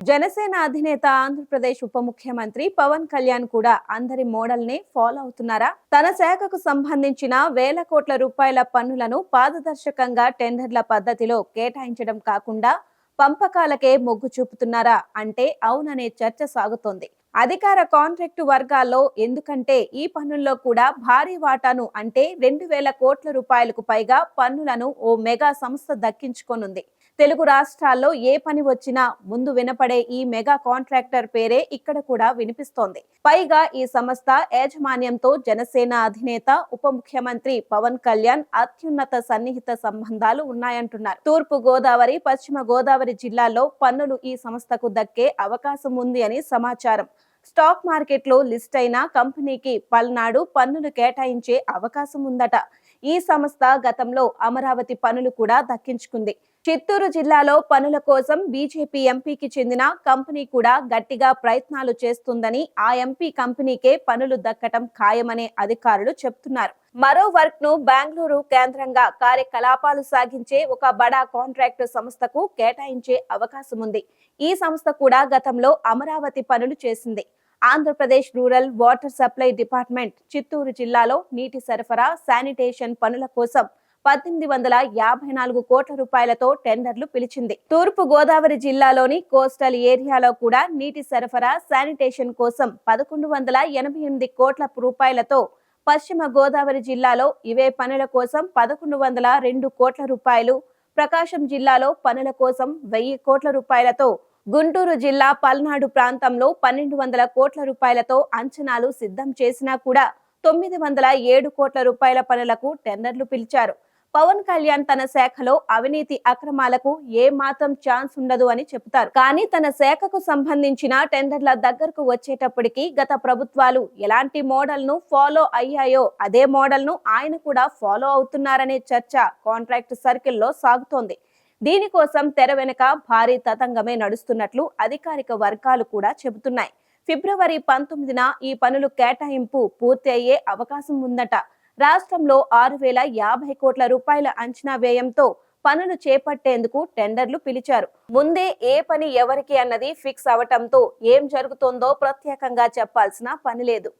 జనసేన అధినేత ఆంధ్రప్రదేశ్ ఉప ముఖ్యమంత్రి పవన్ కళ్యాణ్ కూడా అందరి మోడల్ నే ఫాలో అవుతున్నారా? తన శాఖకు సంబంధించిన వేల కోట్ల రూపాయల పన్నులను పారదర్శకంగా టెండర్ల పద్ధతిలో కేటాయించడం కాకుండా పంపకాలకే మొగ్గు చూపుతున్నారా అంటే అవుననే చర్చ సాగుతోంది. అధికార కాంట్రాక్టు వర్గాల్లో ఎందుకంటే ఈ పన్నుల్లో కూడా భారీ వాటాను అంటే రెండు వేల కోట్ల రూపాయలకు పైగా పన్నులను ఓ మెగా సంస్థ దక్కించుకొనుంది. తెలుగు రాష్ట్రాల్లో ఏ పని వచ్చినా ముందు వినపడే ఈ మెగా కాంట్రాక్టర్ పేరే ఇక్కడ కూడా వినిపిస్తోంది. పైగా ఈ సంస్థ యాజమాన్యంతో జనసేన అధినేత ఉప ముఖ్యమంత్రి పవన్ కళ్యాణ్ అత్యున్నత సన్నిహిత సంబంధాలు ఉన్నాయంటున్నారు. తూర్పు గోదావరి పశ్చిమ గోదావరి జిల్లాల్లో పన్నులు ఈ సంస్థకు దక్కే అవకాశం ఉంది అని సమాచారం. స్టాక్ మార్కెట్లో లిస్ట్ అయిన కంపెనీకి పల్నాడు పన్నులు కేటాయించే అవకాశం ఉందట. ఈ సంస్థ గతంలో అమరావతి పనులు కూడా దక్కించుకుంది. చిత్తూరు జిల్లాలో పనుల కోసం బీజేపీ ఎంపీకి చెందిన కంపెనీ కూడా గట్టిగా ప్రయత్నాలు చేస్తుందని ఆ ఎంపీ కంపెనీకే పనులు దక్కటం ఖాయమనే అధికారులు చెప్తున్నారు. మరో వర్క్ను బెంగళూరు కేంద్రంగా కార్యకలాపాలు సాగించే ఒక బడా కాంట్రాక్టు సంస్థకు కేటాయించే అవకాశం ఉంది ఈ సంస్థ కూడా గతంలో అమరావతి పనులు చేసింది. Andhra Pradesh rural water supply department Chittoor జిల్లాలో నీటి సరఫరా శానిటేషన్ పనుల కోసం పద్దెనిమిది వందల యాభై నాలుగు కోట్ల రూపాయలతో టెండర్లు పిలిచింది. తూర్పు గోదావరి జిల్లాలోని కోస్టల్ ఏరియాలో కూడా నీటి సరఫరా శానిటేషన్ కోసం పదకొండు వందల ఎనభై ఎనిమిది కోట్ల రూపాయలతో పశ్చిమ గోదావరి జిల్లాలో ఇవే పనుల కోసం పదకొండు వందల రెండు కోట్ల రూపాయలు ప్రకాశం జిల్లాలో పనుల కోసం వెయ్యి కోట్ల రూపాయలతో గుంటూరు జిల్లా పల్నాడు ప్రాంతంలో పన్నెండు వందల కోట్ల రూపాయలతో అంచనాలు సిద్ధం చేసినా కూడా తొమ్మిది వందల ఏడు కోట్ల రూపాయల పనులకు టెండర్లు పిలిచారు. పవన్ కళ్యాణ్ తన శాఖలో అవినీతి అక్రమాలకు ఏ మాత్రం ఛాన్స్ ఉండదు అని చెబుతారు. కానీ తన శాఖకు సంబంధించిన టెండర్ల దగ్గరకు వచ్చేటప్పటికి గత ప్రభుత్వాలు ఎలాంటి మోడల్ను ఫాలో అయ్యాయో అదే మోడల్ను ఆయన కూడా ఫాలో అవుతున్నారనే చర్చ కాంట్రాక్ట్ సర్కిల్లో సాగుతోంది. దీనికోసం తెర వెనుక భారీ తతంగమే నడుస్తున్నట్లు అధికారిక వర్గాలు కూడా చెబుతున్నాయి. ఫిబ్రవరి పంతొమ్మిదిన ఈ పనులు కేటాయింపు పూర్తి అయ్యే అవకాశం ఉందట. రాష్ట్రంలో ఆరు వేల యాభై కోట్ల రూపాయల అంచనా వ్యయంతో పనులు చేపట్టేందుకు టెండర్లు పిలిచారు. ముందే ఏ పని ఎవరికి అన్నది ఫిక్స్ అవటంతో ఏం జరుగుతోందో ప్రత్యేకంగా చెప్పాల్సిన పని లేదు.